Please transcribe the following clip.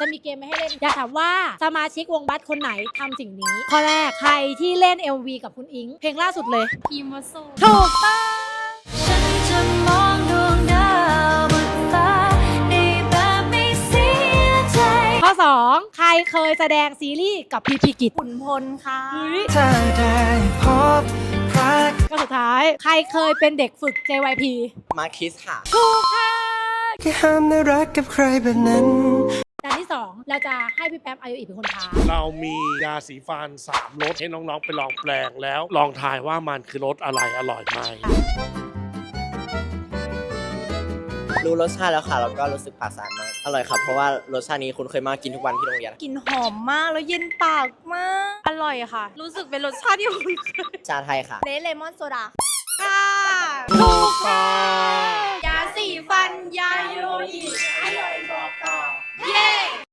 จะมีเกมมาให้เล่น อยากถามว่าสมาชิกวงบัสคนไหนทำสิ่งนี้ ข้อแรก ใครที่เล่น MV กับคุณอิง เพลงล่าสุดเลย พีมโซถูกต้องฉันจะมองดวงดาวบนฟ้าได้แบบไม่เสียใจ ข้อ 2 ใครเคยแสดงซีรีส์กับพีพีกิจขุนพลค่ะถ้าได้พบรักก็สุดท้าย ใครเคยเป็นเด็กฝึก JYP มาคิสค่ะ ถูกค่ะ แค่ห้ามได้รักกับใครแบบนั้น ด่านที่2เราจะให้พี่แป๊บอายุอีกเป็นคนท้าเรามียาสีฟันสามรสให้น้องๆ ไปลองแปลงแล้ว ลองทายว่ามันคือรสอะไรอร่อยไหมรู้รสชาติแล้วค่ะแล้วก็รู้สึกปากสานมากอร่อยครับ เพราะว่ารสชาตินี้คุณเคยมากินทุกวันที่โรงเรียนกลิ่นหอมมากแล้วเย็นปากมาก อร่อยค่ะ รู้สึกเป็นรสชาติที่คุ้นเคยชาไทยค่ะเนเลมอนโซดาค่ะถูกค่ะยาสีฟันยาโยอิ